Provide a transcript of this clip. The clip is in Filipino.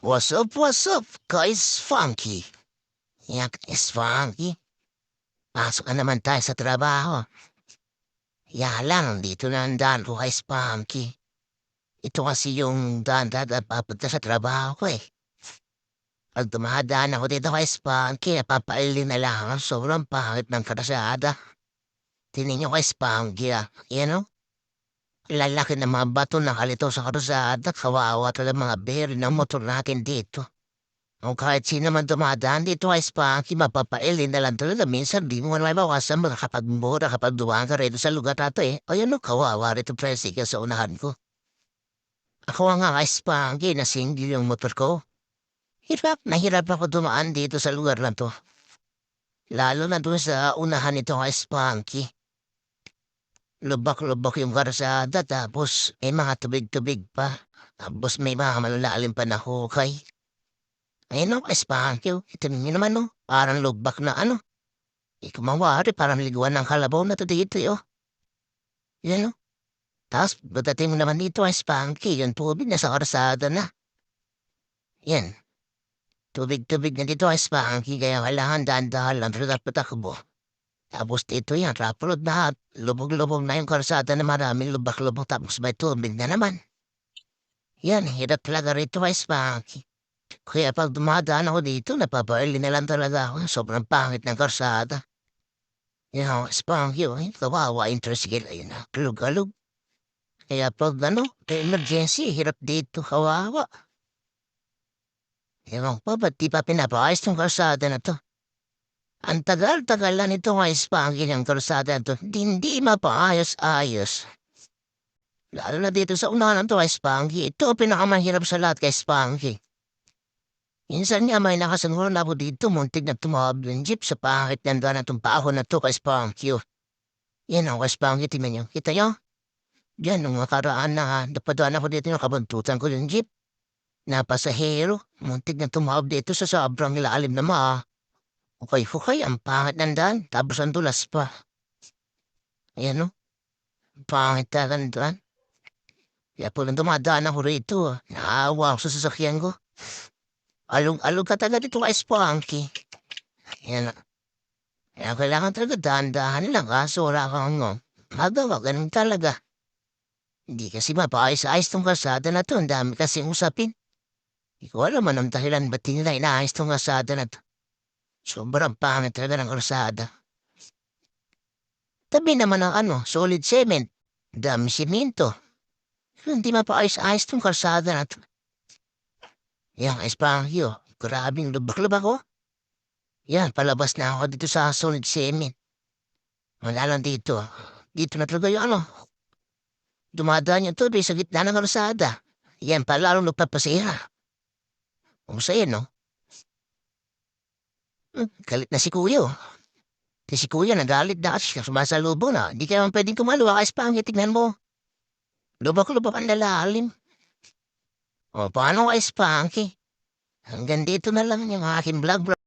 What's up, what's up, guys? Funky. Yak is funky. Pasok na naman tayo sa trabaho. Ya lang, dito na ang daan ko kay Spunky. Ito kasi yung daan daan papunta sa trabaho ko eh. Pag dumadaan ako dito kay Spunky, napapailin na lang ang sobrang pangit ng karasada. Tingin nyo kay Spunky ah, yan o. Lalaki ng mga bato na kalito sa karasada, kawawa talaga mga beri ng motor natin dito. O kahit sino man dumadaan dito ay Spanky, mapapailin na lang talaga. Minsan di mo naman mawasan makakapagmura kapag dumaan ka rito sa lugar nato eh. O yan o, kawawa rito presika sa unahan ko. Ako nga kay Spanky na single yung motor ko. Hirap na hirap ako dumaan dito sa lugar na to. Lalo na doon sa unahan nito kay Spanky. Lubak-lubak yung karsada tapos may mga tubig-tubig pa. Tapos may mga malalalim pa na hukay. Ayun o, Spanky. Ito ninyo naman o. Parang lubak na ano. Ikaw mawari, parang liguan ng kalabaw na to dito o. Yan o. Tapos, pagdating naman dito ay Spanky, yung tubig na sa karsada na. Yan. Tubig-tubig na dito ay Spanky, kaya kailangan dahan-dahan lang pero dapat takbo. Tapos dito yan, rapulod na lubog-lubog na yung karsada na maraming lubak-lubog tapos may tubig na naman. Yan, hirap talaga rito ay Spanky. Kaya pag dumadaan ako dito, napapaili na lang talaga ako. Sobrang pangit ng karsada. You know, Spunky, eh, kawawa, intersigil, ayun na, kalug-kalug. Kaya pag ano, emergency, hirap dito, kawawa. Ewan pa, ba't di pa pinapaayos tong karsada na to? Ang tagal-tagal na nito nga Spunky ng karsada na to, di, hindi mapaayos-ayos. Lalo na dito sa unahan ng to kay Spunky, ito ang pinakamahirap sa lahat kay Spunky. Minsan nga may nakasanguran ako dito, muntik na tumawag yung jeep sa pangit ng daan na tumpaho na to kay Spunky. Yan ang kay Spunky, tingnan nyo. Kita nyo? Diyan, nung makaraan na napadaan ako dito, nakabuntutan ko yung jeep. Na pasahero, muntik na tumawag dito sa sobrang ilalim na maa. Okay, hukay, ang pangit ng daan, tapos ang dulas pa. Ayan o. Ang pangit talaga ng daan. Kaya po nang dumadaan ako rito, naawa ako sa sasakyan ko. Along-along ka talaga dito kay Spunky. Yan. Kaya kailangan talaga dahan-dahan lang kaso wala kang ano. Magawa, ganun talaga. Hindi kasi mapaayos-ayos tong kasada na to. Ang dami kasi usapin. Hindi ko alam anong dahilan ba't nila inaayos tong kasada na to. Sobrang pangit talaga ng kasada. Tabi naman ng ano, solid cement. Dami simento. Hindi mapaayos-ayos tong kasada na to. Yan, Espangyo. Grabing lubak-lubak ko. Yan, palabas na ako dito sa solid cement. Wala lang dito. Dito na talaga yung ano. Dumadaan yung tubig sa gitna ng kalsada. Yan, palalong nagpapasira. Kung sa'yo, no? Galit na si Kuya. oh. Kasi si Kuya nagalit na kasi sumasalubong na. Hindi ka naman pwedeng kumaluwa kay Espangyo. Tignan mo. Lubak-lubak ang lalalim. O, paano kay Spunky? Hanggang dito na lang yung aking vlog, bro.